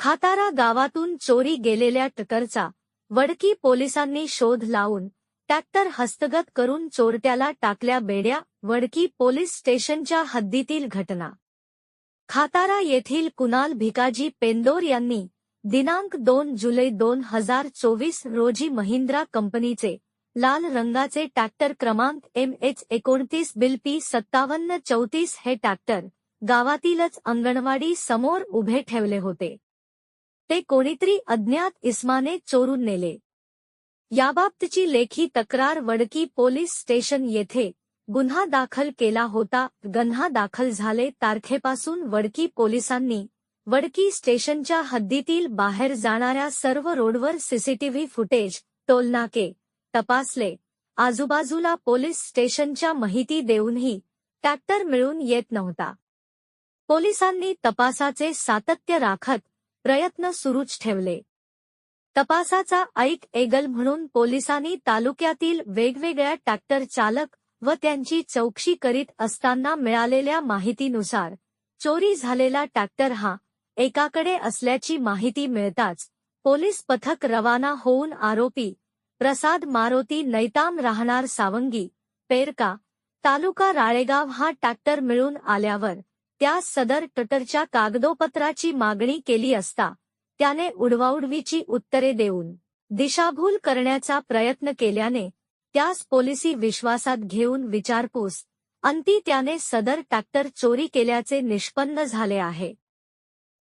खातारा गावातून चोरी गेलेल्या ट्रकरचा वडकी पोलिसांनी शोध लावून टॅक्टर हस्तगत करून चोरट्याला टाकल्या बेड्या वडकी पोलीस स्टेशनच्या हद्दीतील घटना. खातारा येथील कुणाल भिकाजी पेंदोर यांनी दिनांक दोन जुलै दोन हजार चोवीस रोजी महिंद्रा कंपनीचे लाल रंगाचे टॅक्टर क्रमांक एम एच एकोणतीस बिल पी सत्तावन्न चौतीस हे टॅक्टर गावातीलच अंगणवाडी समोर उभे ठेवले होते. ते कोणीतरी अज्ञात इस्माने चोरून नेले. याबाबतची लेखी तक्रार वडकी पोलीस स्टेशन येथे गुन्हा दाखल केला होता. गुन्हा दाखल झाले तारखेपासून वडकी पोलिसांनी वडकी स्टेशनच्या हद्दीतील बाहेर जाणाऱ्या सर्व रोडवर सीसीटीव्ही फुटेज टोलनाके तपासले. आजूबाजूला पोलीस स्टेशनच्या माहिती देऊनही ट्रॅक्टर मिळून येत नव्हता. पोलिसांनी तपासाचे सातत्य राखत प्रयत्न सुरूच ठेवले. तपासाचा ऐक एगल म्हणून पोलिसांनी तालुक्यातील वेगवेगळ्या ट्रॅक्टर चालक व त्यांची चौकशी करीत असताना मिळालेल्या माहितीनुसार चोरी झालेला ट्रॅक्टर हा एकाकडे असल्याची माहिती मिळताच पोलीस पथक रवाना होऊन आरोपी प्रसाद मारोती नैताम राहणार सावंगी पेरका तालुका राळेगाव हा ट्रॅक्टर मिळून आल्यावर त्या सदर टटरच्या कागदोपत्राची मागणी केली असता त्याने उडवाउडवीची उत्तरे देऊन दिशाभूल करण्याचा प्रयत्न केल्याने त्यास पोलिसी विश्वासात घेऊन विचारपूस अंती त्याने सदर टॅक्टर चोरी केल्याचे निष्पन्न झाले आहे.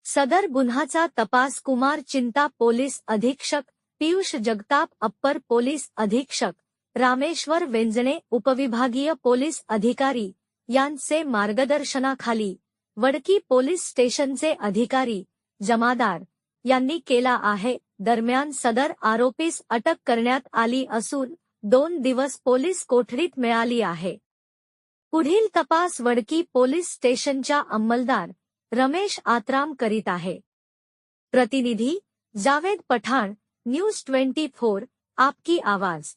सदर गुन्हाचा तपास कुमार चिंता पोलीस अधीक्षक पियुष जगताप अप्पर पोलीस अधीक्षक रामेश्वर वेंजणे उपविभागीय पोलीस अधिकारी यांचे मार्गदर्शनाखाली वडकी पोलीस स्टेशनचे अधिकारी जमादार यांनी केला आहे. दरम्यान सदर आरोपीस अटक करण्यात आली असून दोन दिवस पोलीस कोठडीत मिळाली आहे. पुढील तपास वडकी पोलीस स्टेशनच्या अंमलदार रमेश आत्राम करीत आहे. प्रतिनिधी Javed Pathan news twenty four आपकी आवाज.